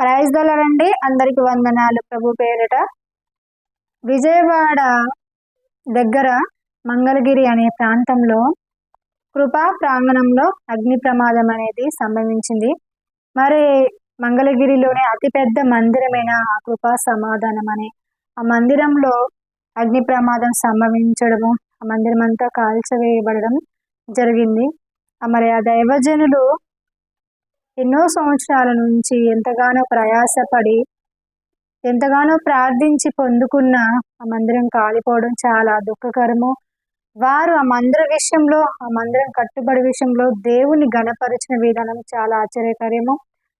Praise దొలరండి అందరికి వందనాలు ప్రభు పేరిట. విజయవాడ దగ్గర మంగళగిరి అనే ప్రాంతంలో కృపా ప్రాంగణంలో అగ్ని ప్రమాదం అనేది సంభవించింది. మరి మంగళగిరిలోనే అతిపెద్ద మందిరమైన ఆ కృపా సమాధానం అనే ఆ మందిరంలో అగ్ని ప్రమాదం సంభవించడము ఆ మందిరం అంతా కాల్చవేయబడడం జరిగింది. మరి ఆ దైవజనులు ఎన్నో సంవత్సరాల నుంచి ఎంతగానో ప్రయాసపడి ఎంతగానో ప్రార్థించి పొందుకున్న ఆ మందిరం కాలిపోవడం చాలా దుఃఖకరము. వారు ఆ మందిర విషయంలో ఆ మందిరం కట్టుబడి విషయంలో దేవుని గణపరిచిన విధానం చాలా ఆశ్చర్యకరము.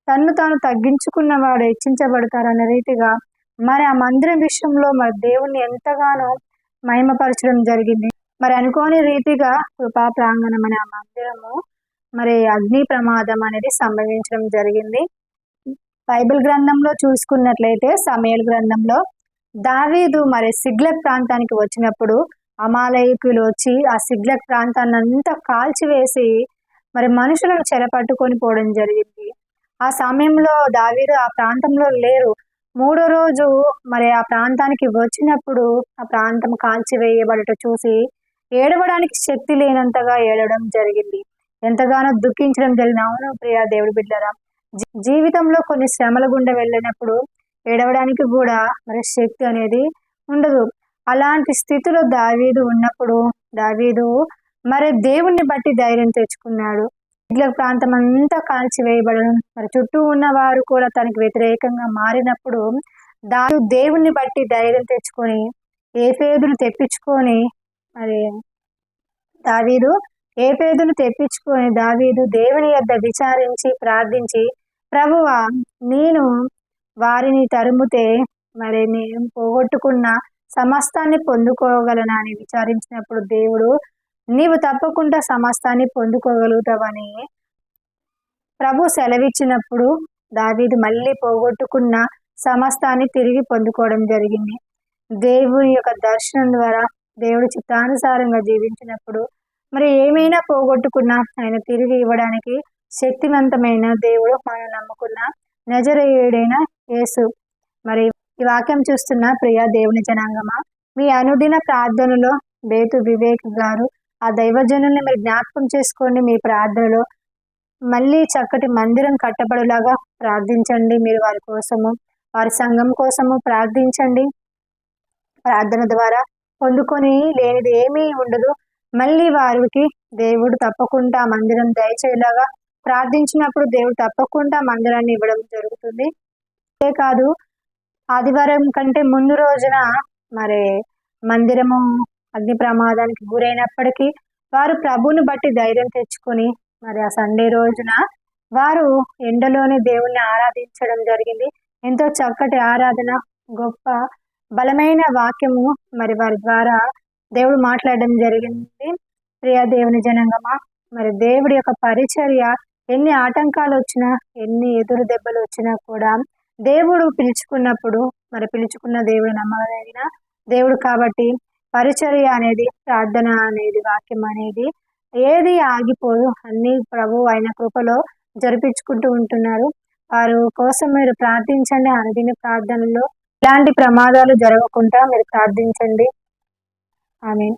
తన్ను తాను తగ్గించుకున్న వాడు హెచ్చించబడతారన్న రీతిగా మరి ఆ మందిరం విషయంలో మరి దేవుణ్ణి ఎంతగానో మహిమపరచడం జరిగింది. మరి అనుకోని రీతిగా కృపా ప్రాంగణం అనే ఆ మందిరము మరి అగ్ని ప్రమాదం అనేది సంభవించడం జరిగింది. బైబిల్ గ్రంథంలో చూసుకున్నట్లయితే సమయల్ గ్రంథంలో దావీదు మరి సిగ్లక్ ప్రాంతానికి వచ్చినప్పుడు అమాలయకులు వచ్చి ఆ సిగ్లక్ ప్రాంతాన్ని అంతా కాల్చివేసి మరి మనుషులను చెరపట్టుకొని పోవడం జరిగింది. ఆ సమయంలో దావీదు ఆ ప్రాంతంలో లేరు. మూడో రోజు మరి ఆ ప్రాంతానికి వచ్చినప్పుడు ఆ ప్రాంతం కాల్చివేయబడట చూసి ఏడవడానికి శక్తి లేనంతగా ఏడవడం జరిగింది. ఎంతగానో దుఃఖించడం జరిగిన అవును ప్రియా దేవుడి బిడ్డరా జీవితంలో కొన్ని శ్రమల గుండా వెళ్ళినప్పుడు ఏడవడానికి కూడా మరి శక్తి అనేది ఉండదు. అలాంటి స్థితిలో దావీదు ఉన్నప్పుడు దావీదు మరి దేవుణ్ణి బట్టి ధైర్యం తెచ్చుకున్నాడు. ఇడ్ల ప్రాంతం అంతా కాల్చివేయబడడం మరి చుట్టూ ఉన్న వారు కూడా తనకి వ్యతిరేకంగా మారినప్పుడు దాని దేవుణ్ణి బట్టి ధైర్యం తెచ్చుకొని ఏ పేదలు తెప్పించుకొని మరి దావీదు ఏ పేదను తెప్పించుకొని దావీదు దేవుని యొద్ద విచారించి ప్రార్థించి ప్రభువ నేను వారిని తరుముతే మరి నేను పోగొట్టుకున్న సమస్తాన్ని పొందుకోగలనా? అని విచారించినప్పుడు దేవుడు నీవు తప్పకుండా సమస్తాన్ని పొందుకోగలుగుతావని ప్రభు సెలవిచ్చినప్పుడు దావీదు మళ్ళీ పోగొట్టుకున్న సమస్తాన్ని తిరిగి పొందుకోవడం జరిగింది. దేవుని యొక్క దర్శనం ద్వారా దేవుడు చిత్తానుసారంగా జీవించినప్పుడు మరి ఏమైనా పోగొట్టుకున్నా ఆయన తిరిగి ఇవ్వడానికి శక్తివంతమైన దేవుడు మనం నమ్ముకున్న నజరేయుడైన యేసు. మరి ఈ వాక్యం చూస్తున్న ప్రియ దేవుని జనాంగమా మీ అనుదిన ప్రార్థనలో బేతు వివేక్ గారు ఆ దైవజనుల్ని మీరు జ్ఞాపకం చేసుకోండి మీ ప్రార్థనలో మళ్ళీ చక్కటి మందిరం కట్టబడేలాగా ప్రార్థించండి మీరు వారి కోసము వారి సంఘం కోసము ప్రార్థించండి. ప్రార్థన ద్వారా పొందుకొని లేనిది ఏమీ ఉండదు. మళ్ళీ వారికి దేవుడు తప్పకుండా మందిరం దయచేలాగా ప్రార్థించినప్పుడు దేవుడు తప్పకుండా మందిరాన్ని ఇవ్వడం జరుగుతుంది. అంతేకాదు ఆదివారం కంటే ముందు రోజున మరి మందిరము అగ్ని ప్రమాదానికి గురైనప్పటికీ వారు ప్రభుని బట్టి ధైర్యం తెచ్చుకొని మరి ఆ సండే రోజున వారు ఎండలోనే దేవుణ్ణి ఆరాధించడం జరిగింది. ఎంతో చక్కటి ఆరాధన గొప్ప బలమైన వాక్యము మరి వారి ద్వారా దేవుడు మాట్లాడడం జరిగింది. ప్రియా దేవుని జనంగమా? మరి దేవుడి యొక్క పరిచర్య ఎన్ని ఆటంకాలు వచ్చినా ఎన్ని ఎదురు దెబ్బలు వచ్చినా కూడా దేవుడు పిలుచుకున్నప్పుడు మరి పిలుచుకున్న దేవుడు నమ్మదగిన దేవుడు కాబట్టి పరిచర్య అనేది ప్రార్థన అనేది వాక్యం అనేది ఏది ఆగిపోదు. అన్ని ప్రభు ఆయన కృపలో జరిపించుకుంటూ ఉంటున్నారు. వారు కోసం మీరు ప్రార్థించండి. అనుదిన ప్రార్థనలో ఇలాంటి ప్రమాదాలు జరగకుండా మీరు ప్రార్థించండి. I mean,